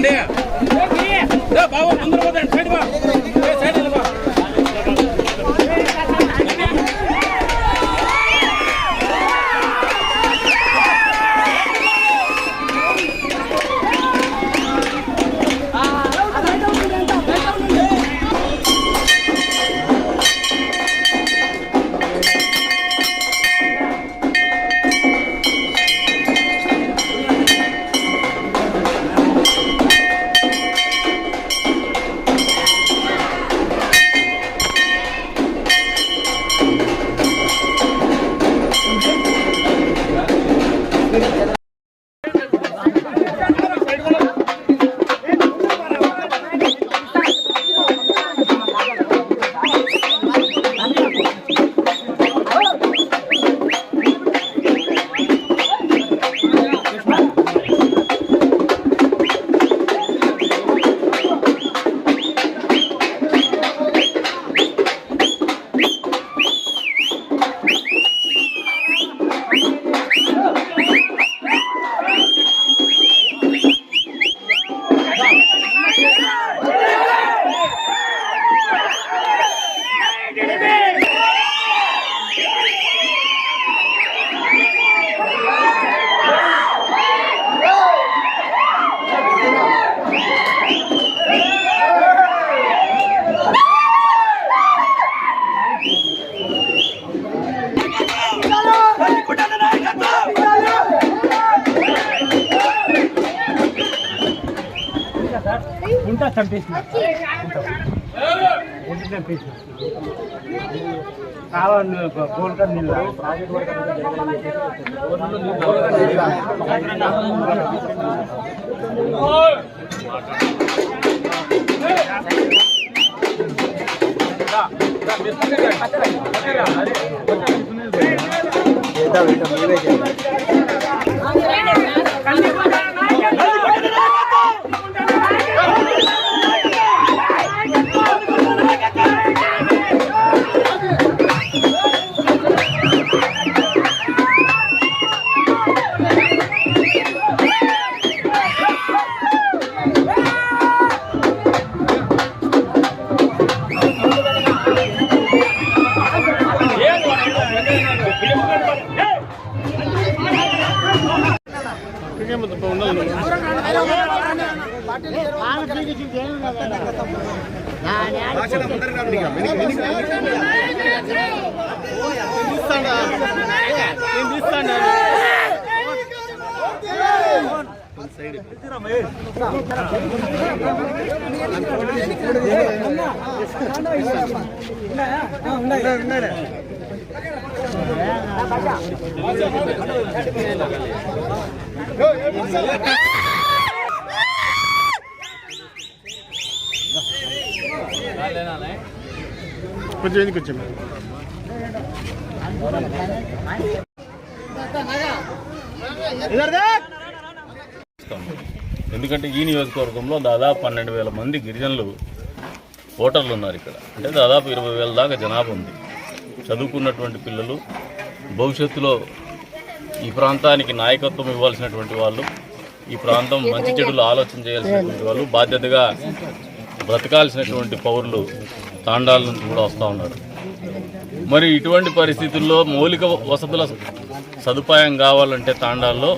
ને ભાવો પંદર બધા સાઈડમાં ఉంటా చంపేసిన. ఉంటే. చంపేసిన. కావాలి నీళ్ళు నాకే మొత్తం ఉండాలి ఉన్నాయి కొంచెం ఎందుకు వచ్చాము ఎందుకంటే ఈ నియోజకవర్గంలో దాదాపు పన్నెండు వేల మంది గిరిజనులు ఓటర్లు ఉన్నారు ఇక్కడ. అంటే దాదాపు ఇరవై వేల దాకా జనాభా ఉంది. చదువుకున్నటువంటి పిల్లలు భవిష్యత్తులో ఈ ప్రాంతానికి నాయకత్వం ఇవ్వాల్సినటువంటి వాళ్ళు ఈ ప్రాంతం మంచి చెడులు ఆలోచన చేయాల్సినటువంటి వాళ్ళు బాధ్యతగా బ్రతకాల్సినటువంటి పౌరులు తాండాల నుంచి కూడా వస్తూ ఉన్నారు. మరి ఇటువంటి పరిస్థితుల్లో మౌలిక వసతుల సదుపాయం కావాలంటే తాండాల్లో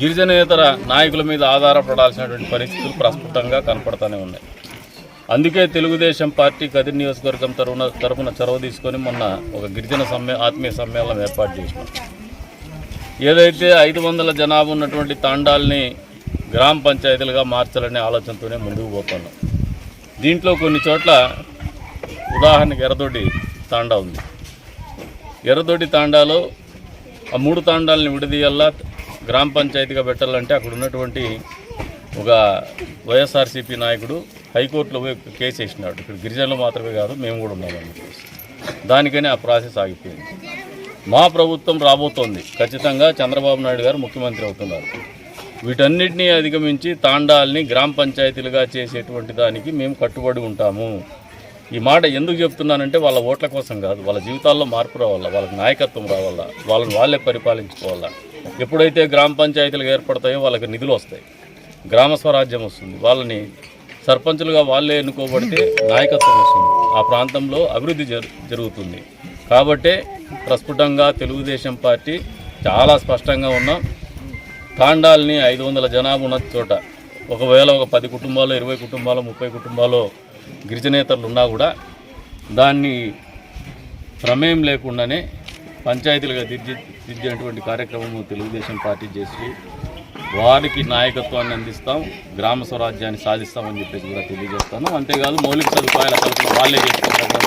గిరిజనేతర నాయకుల మీద ఆధారపడాల్సినటువంటి పరిస్థితులు ప్రస్ఫుటంగా కనపడతానే ఉన్నాయి. అందుకే తెలుగుదేశం పార్టీ కదిరి నియోజకవర్గం తరఫున తరఫున చొరవ తీసుకొని మొన్న ఒక గిరిజన సమ్మే ఆత్మీయ సమ్మేళనం ఏర్పాటు చేసినాం. ఏదైతే ఐదు వందల జనాభా ఉన్నటువంటి తాండాల్ని గ్రామ పంచాయతీలుగా మార్చాలనే ఆలోచనతోనే ముందుకు పోతున్నాం. దీంట్లో కొన్ని చోట్ల ఉదాహరణకి ఎర్రదొడ్డి తాండా ఉంది. ఎర్రదొడ్డి తాండాలో ఆ మూడు తాండాలని విడదీయల్లా గ్రామ పంచాయతీగా పెట్టాలంటే అక్కడ ఉన్నటువంటి ఒక వైఎస్ఆర్సీపీ నాయకుడు హైకోర్టులో పోయి కేసు వేసినాడు. ఇక్కడ గిరిజనులు మాత్రమే కాదు మేము కూడా ఉన్నామని దానికనే ఆ ప్రాసెస్ ఆగిపోయింది. మా ప్రభుత్వం రాబోతోంది. ఖచ్చితంగా చంద్రబాబు నాయుడు గారు ముఖ్యమంత్రి అవుతున్నారు. వీటన్నిటినీ అధిగమించి తాండాల్ని గ్రామ పంచాయతీలుగా చేసేటువంటి దానికి మేము కట్టుబడి ఉంటాము. ఈ మాట ఎందుకు చెప్తున్నానంటే వాళ్ళ ఓట్ల కోసం కాదు వాళ్ళ జీవితాల్లో మార్పు రావాలా వాళ్ళకి నాయకత్వం రావాలా వాళ్ళని వాళ్ళే పరిపాలించుకోవాలా. ఎప్పుడైతే గ్రామ పంచాయతీలు ఏర్పడతాయో వాళ్ళకి నిధులు వస్తాయి. గ్రామ స్వరాజ్యం వస్తుంది. వాళ్ళని సర్పంచులుగా వాళ్ళే ఎన్నుకోబడితే నాయకత్వం వస్తుంది. ఆ ప్రాంతంలో అభివృద్ధి జరుగుతుంది. కాబట్టే ప్రస్ఫుటంగా తెలుగుదేశం పార్టీ చాలా స్పష్టంగా ఉన్నాం తాండాల్ని ఐదు వందల జనాభా ఉన్న చోట ఒకవేళ ఒక పది కుటుంబాలు ఇరవై కుటుంబాలు ముప్పై కుటుంబాలు గిరిజనేతరులు ఉన్నా కూడా దాన్ని ప్రమేయం లేకుండానే పంచాయతీలుగా దిద్ది కార్యక్రమం తెలుగుదేశం పార్టీ చేసి వారికి నాయకత్వాన్ని అందిస్తాం గ్రామ స్వరాజ్యాన్ని సాధిస్తామని చెప్పేసి కూడా తెలియజేస్తాను అంతేకాదు మౌలిక సదుపాయాల కల్పన వాళ్ళే చేసుకుంటారు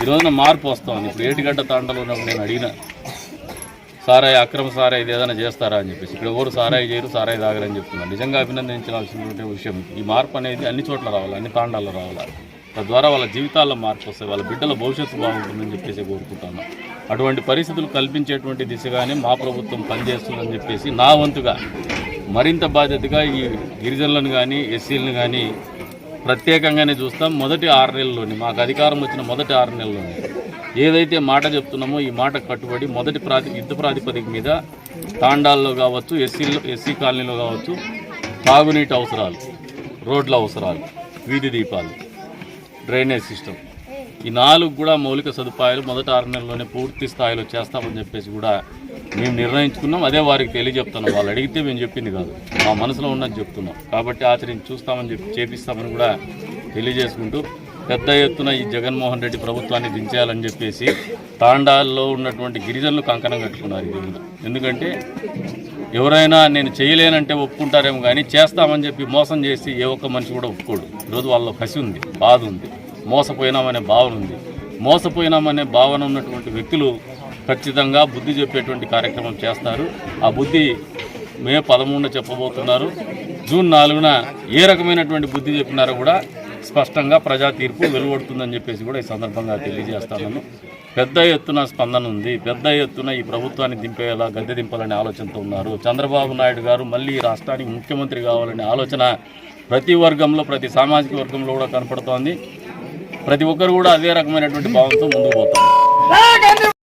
ఈ రోజున మార్పు వస్తాం ఇప్పుడు ఏటిగడ్డ తాండలో ఉన్నప్పుడు నేను అడిగిన సారాయి అక్రమ సారాయి ఇది ఏదైనా చేస్తారా? అని చెప్పేసి. ఇక్కడ ఎవరు సారాయి చేయరు సారాయి తాగరని చెప్తున్నారు. నిజంగా అభినందించాల్సిన విషయం ఈ మార్పు అనేది అన్ని చోట్ల రావాలి అన్ని తాండాల్లో రావాలి. తద్వారా వాళ్ళ జీవితాల్లో మార్పు వస్తాయి వాళ్ళ బిడ్డల భవిష్యత్తు బాగుంటుందని చెప్పేసి కోరుకుంటాను అటువంటి పరిస్థితులు కల్పించేటువంటి దిశగానే మా ప్రభుత్వం పనిచేస్తుందని చెప్పేసి నా వంతుగా మరింత బాధ్యతగా ఈ గిరిజనులను కానీ ఎస్సీలను కానీ ప్రత్యేకంగానే చూస్తాం. మొదటి ఆరు నెలల్లోని మాకు అధికారం వచ్చిన మొదటి ఆరు నెలల్లోని. ఏదైతే మాట చెప్తున్నామో ఈ మాట కట్టుబడి మొదటి ప్రాతి యుద్ధ ప్రాతిపదిక మీద తాండాల్లో కావచ్చు ఎస్సీలో ఎస్సీ కాలనీలో కావచ్చు తాగునీటి అవసరాలు రోడ్ల అవసరాలు వీధి దీపాలు డ్రైనేజ్ సిస్టమ్. ఈ నాలుగు కూడా మౌలిక సదుపాయాలు మొదటి ఆరు నెలల్లోనే పూర్తి స్థాయిలో చేస్తామని చెప్పేసి కూడా మేము నిర్ణయించుకున్నాం అదే వారికి తెలియజెప్తున్నాం. వాళ్ళు అడిగితే మేము చెప్పింది కాదు. మా మనసులో ఉన్నది చెప్తున్నాం. కాబట్టి ఆచరించి చూస్తామని చెప్పి చేపిస్తామని కూడా తెలియజేసుకుంటూ పెద్ద ఎత్తున ఈ జగన్మోహన్ రెడ్డి ప్రభుత్వాన్ని దించేయాలని చెప్పేసి తాండాల్లో ఉన్నటువంటి గిరిజనులు కంకణం కట్టుకున్నారు ఇది ఎందుకంటే ఎవరైనా నేను చేయలేనంటే ఒప్పుకుంటారేమో కానీ చేస్తామని చెప్పి మోసం చేసి ఏ ఒక్క మనిషి కూడా ఒప్పుకోడు. ఈరోజు వాళ్ళ కసి ఉంది బాధ ఉంది మోసపోయినామనే భావన ఉంది. మోసపోయినామనే భావన ఉన్నటువంటి వ్యక్తులు ఖచ్చితంగా బుద్ధి చెప్పేటువంటి కార్యక్రమం చేస్తారు. ఆ బుద్ధి మే పదమూడున చెప్పబోతున్నారు. జూన్ నాలుగున ఏ రకమైనటువంటి బుద్ధి చెప్పినారో కూడా స్పష్టంగా ప్రజా తీర్పు వెలువడుతుందని చెప్పేసి కూడా ఈ సందర్భంగా తెలియజేస్తాను పెద్ద ఎత్తున స్పందన ఉంది. పెద్ద ఎత్తున ఈ ప్రభుత్వాన్ని దింపేలా గద్దె దింపాలనే ఆలోచనతో ఉన్నారు. చంద్రబాబు నాయుడు గారు మళ్ళీ ఈ రాష్ట్రానికి ముఖ్యమంత్రి కావాలనే ఆలోచన ప్రతి వర్గంలో ప్రతి సామాజిక వర్గంలో కూడా కనపడుతోంది. ప్రతి ఒక్కరు కూడా అదే రకమైనటువంటి భావంతో ముందుకు పోతారు